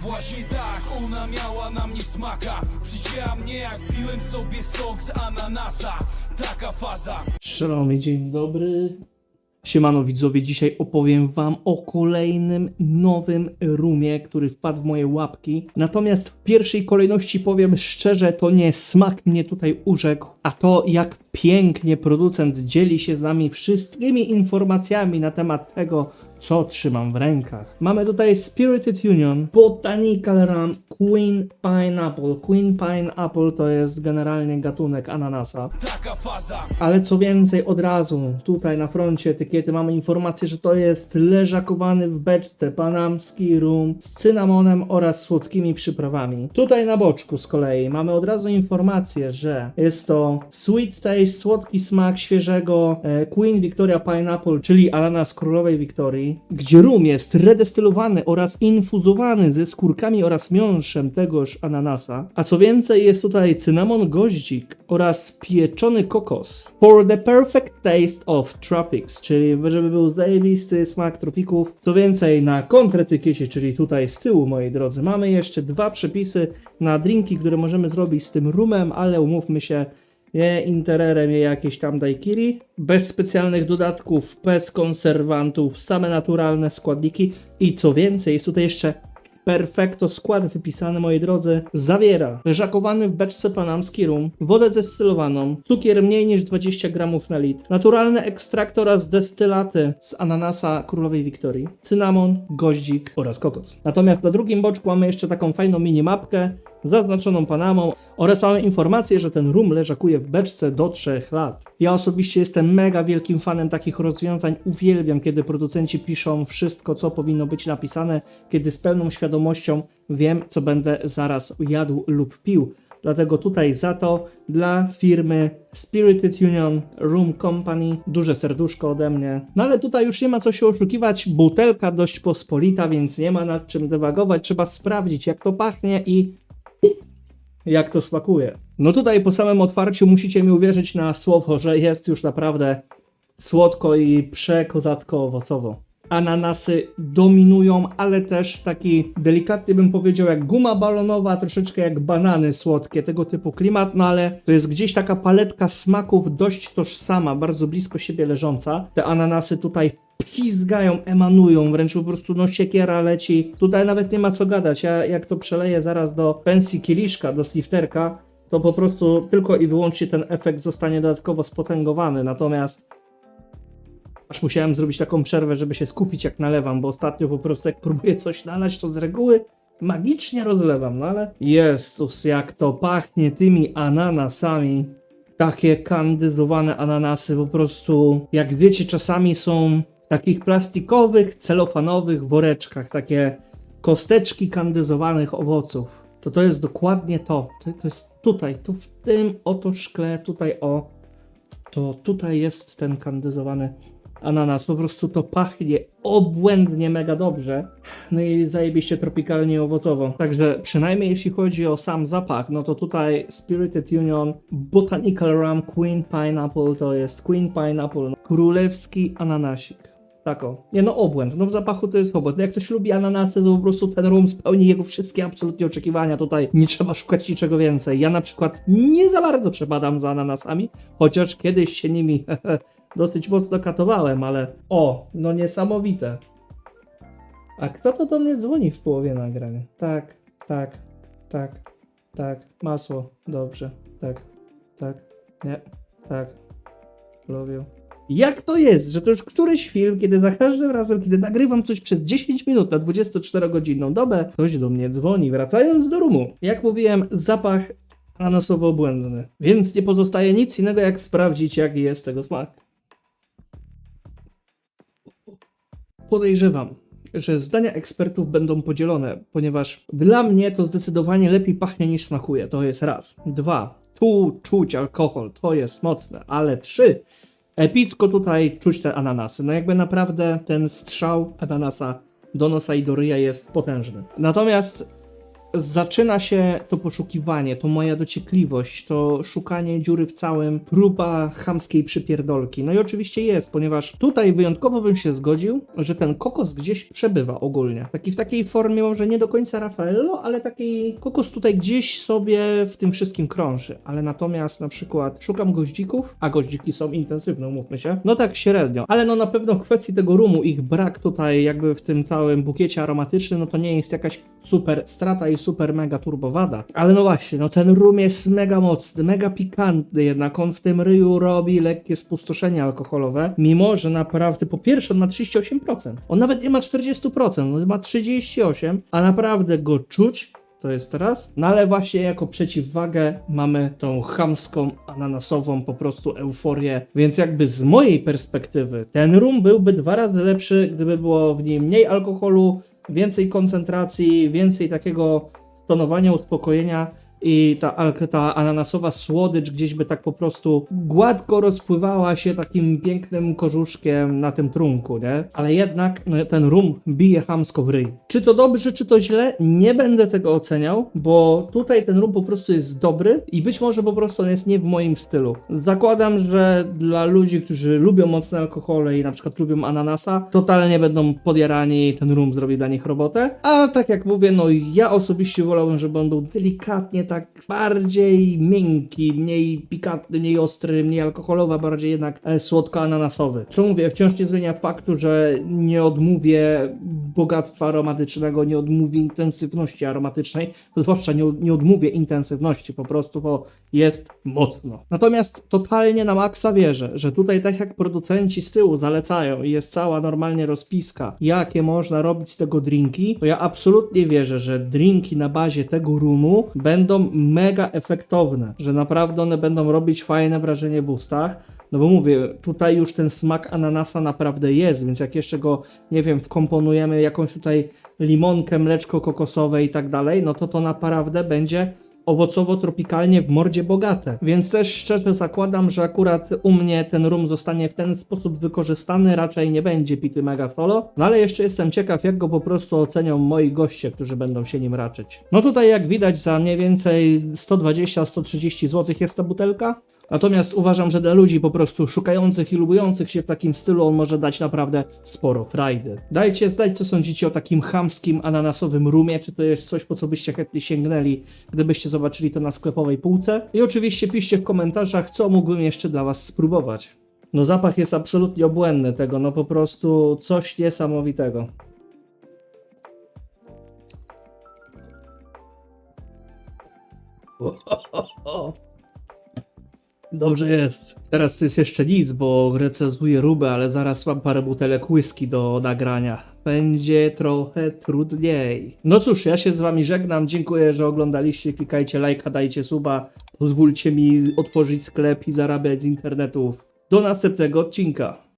Właśnie tak ona miała na mnie smaka Przycięła mnie jak piłem sobie sok z ananasa Taka faza Szalony dzień dobry. Siemano widzowie, dzisiaj opowiem wam o kolejnym nowym rumie, który wpadł w moje łapki. Natomiast w pierwszej kolejności powiem szczerze, to nie smak mnie tutaj urzekł, a to jak pięknie producent dzieli się z nami wszystkimi informacjami na temat tego, co trzymam w rękach. Mamy tutaj Spirited Union, Botanical Ram, Queen Pineapple. Queen Pineapple to jest generalnie gatunek ananasa. Ale co więcej, od razu tutaj na froncie etykiety mamy informację, że to jest leżakowany w beczce panamski rum z cynamonem oraz słodkimi przyprawami. Tutaj na boczku z kolei mamy od razu informację, że jest to sweet taste, słodki smak świeżego e, Queen Victoria Pineapple, czyli ananas królowej Wiktorii, gdzie rum jest redestylowany oraz infuzowany ze skórkami oraz miąższem tegoż ananasa. A co więcej, jest tutaj cynamon goździk oraz pieczony kokos. For the perfect taste of tropics, czyli żeby był zajebisty smak tropików. Co więcej, na kontretykiecie, czyli tutaj z tyłu, moi drodzy, mamy jeszcze dwa przepisy na drinki, które możemy zrobić z tym rumem, ale umówmy się, nie intererem, nie jakieś tam daiquiri. Bez specjalnych dodatków, bez konserwantów, same naturalne składniki. I co więcej, jest tutaj jeszcze Perfekto skład wypisany, moi drodzy, zawiera leżakowany w beczce panamski rum, wodę destylowaną, cukier mniej niż 20 gramów na litr, naturalny ekstrakt oraz destylaty z ananasa królowej Wiktorii, cynamon, goździk oraz kokos. Natomiast na drugim boczku mamy jeszcze taką fajną minimapkę zaznaczoną Panamą oraz mamy informację, że ten rum leżakuje w beczce do 3 lat. Ja osobiście jestem mega wielkim fanem takich rozwiązań, uwielbiam kiedy producenci piszą wszystko, co powinno być napisane, kiedy z pełną świadomością wiem, co będę zaraz jadł lub pił. Dlatego tutaj za to dla firmy Spirited Union Room Company duże serduszko ode mnie. No ale tutaj już nie ma co się oszukiwać, butelka dość pospolita, więc nie ma nad czym dywagować. Trzeba sprawdzić jak to pachnie i jak to smakuje. No tutaj po samym otwarciu musicie mi uwierzyć na słowo, że jest już naprawdę słodko i przekozacko owocowo. Ananasy dominują, ale też taki delikatnie bym powiedział jak guma balonowa, troszeczkę jak banany słodkie, tego typu klimat, no ale to jest gdzieś taka paletka smaków dość tożsama, bardzo blisko siebie leżąca. Te ananasy tutaj pizgają, emanują, wręcz po prostu no siekiera leci. Tutaj nawet nie ma co gadać, ja jak to przeleję zaraz do pensji kieliszka, do slifterka, to po prostu tylko i wyłącznie ten efekt zostanie dodatkowo spotęgowany, natomiast aż musiałem zrobić taką przerwę, żeby się skupić jak nalewam, bo ostatnio po prostu jak próbuję coś nalać, to z reguły magicznie rozlewam, no ale Jezus, jak to pachnie tymi ananasami. Takie kandyzowane ananasy po prostu, jak wiecie, czasami są w takich plastikowych, celofanowych woreczkach, takie kosteczki kandyzowanych owoców. To to jest dokładnie to. To, to jest tutaj, tu w tym oto szkle, tutaj o, to tutaj jest ten kandyzowany ananas. Po prostu to pachnie obłędnie mega dobrze. No i zajebiście tropikalnie owocowo. Także przynajmniej jeśli chodzi o sam zapach, no to tutaj Spirited Union Botanical Rum Queen Pineapple to jest Queen Pineapple. Królewski ananasik. Tako. Nie no, obłęd. No w zapachu to jest obłęd. No jak ktoś lubi ananasy, to po prostu ten rum spełni jego wszystkie absolutnie oczekiwania. Tutaj nie trzeba szukać niczego więcej. Ja na przykład nie za bardzo przepadam za ananasami, chociaż kiedyś się nimi dosyć mocno katowałem, ale o, no niesamowite. A kto to do mnie dzwoni w połowie nagrania? Tak, tak, tak, tak. Masło, dobrze, tak, tak, nie, tak. Love you. Jak to jest, że to już któryś film, kiedy za każdym razem, kiedy nagrywam coś przez 10 minut na 24-godzinną dobę, ktoś do mnie dzwoni, wracając do rumu. Jak mówiłem, zapach ananasowo-błędny. Więc nie pozostaje nic innego, jak sprawdzić, jaki jest tego smak. Podejrzewam, że zdania ekspertów będą podzielone, ponieważ dla mnie to zdecydowanie lepiej pachnie niż smakuje. To jest raz. Dwa. Tu czuć alkohol, to jest mocne. Ale trzy. Epicko tutaj czuć te ananasy. No jakby naprawdę ten strzał ananasa do nosa i do ryja jest potężny. Natomiast zaczyna się to poszukiwanie, to moja dociekliwość, to szukanie dziury w całym, próba chamskiej przypierdolki. No i oczywiście jest, ponieważ tutaj wyjątkowo bym się zgodził, że ten kokos gdzieś przebywa ogólnie. Taki w takiej formie może nie do końca Raffaello, ale taki kokos tutaj gdzieś sobie w tym wszystkim krąży. Ale natomiast na przykład szukam goździków, a goździki są intensywne, umówmy się. No tak średnio, ale no na pewno w kwestii tego rumu, ich brak tutaj jakby w tym całym bukiecie aromatycznym, no to nie jest jakaś super strata i super mega turbowada. Ale no właśnie, no ten rum jest mega mocny, mega pikantny, jednak on w tym ryju robi lekkie spustoszenie alkoholowe, mimo że naprawdę po pierwsze on ma 38%, on nawet nie ma 40%, on ma 38%, a naprawdę go czuć, to jest teraz. No ale właśnie jako przeciwwagę mamy tą chamską, ananasową po prostu euforię. Więc jakby z mojej perspektywy ten rum byłby dwa razy lepszy, gdyby było w nim mniej alkoholu, więcej koncentracji, więcej takiego stonowania, uspokojenia i ta, ta ananasowa słodycz gdzieś by tak po prostu gładko rozpływała się takim pięknym korzuszkiem na tym trunku, nie? Ale jednak no, ten rum bije chamsko w ryj. Czy to dobrze, czy to źle? Nie będę tego oceniał, bo tutaj ten rum po prostu jest dobry i być może po prostu on jest nie w moim stylu. Zakładam, że dla ludzi, którzy lubią mocne alkohole i na przykład lubią ananasa, totalnie będą podjarani ten rum zrobi dla nich robotę. A tak jak mówię, no ja osobiście wolałbym, żeby on był delikatnie tak bardziej miękki, mniej pikantny, mniej ostry, mniej alkoholowy, bardziej jednak e, słodko-ananasowy. Co mówię, wciąż nie zmienia faktu, że nie odmówię bogactwa aromatycznego, nie odmówię intensywności aromatycznej, zwłaszcza nie, nie odmówię intensywności, po prostu, bo jest mocno. Natomiast totalnie na maksa wierzę, że tutaj tak jak producenci z tyłu zalecają i jest cała normalnie rozpiska, jakie można robić z tego drinki, to ja absolutnie wierzę, że drinki na bazie tego rumu będą mega efektowne, że naprawdę one będą robić fajne wrażenie w ustach. No bo mówię, tutaj już ten smak ananasa naprawdę jest, więc jak jeszcze go, nie wiem, wkomponujemy jakąś tutaj limonkę, mleczko kokosowe i tak dalej, no to to naprawdę będzie owocowo-tropikalnie w mordzie bogate. Więc też szczerze zakładam, że akurat u mnie ten rum zostanie w ten sposób wykorzystany, raczej nie będzie pity mega solo. No ale jeszcze jestem ciekaw, jak go po prostu ocenią moi goście, którzy będą się nim raczyć. No tutaj jak widać za mniej więcej 120-130 zł jest ta butelka. Natomiast uważam, że dla ludzi po prostu szukających i lubujących się w takim stylu on może dać naprawdę sporo frajdy. Dajcie znać, co sądzicie o takim chamskim ananasowym rumie, czy to jest coś, po co byście chętnie sięgnęli, gdybyście zobaczyli to na sklepowej półce. I oczywiście piszcie w komentarzach, co mógłbym jeszcze dla was spróbować. No zapach jest absolutnie obłędny tego, no po prostu coś niesamowitego. Dobrze jest. Teraz to jest jeszcze nic, bo recenzuję rubę, ale zaraz mam parę butelek whisky do nagrania. Będzie trochę trudniej. No cóż, ja się z wami żegnam. Dziękuję, że oglądaliście. Klikajcie lajka, dajcie suba. Pozwólcie mi otworzyć sklep i zarabiać z internetu. Do następnego odcinka.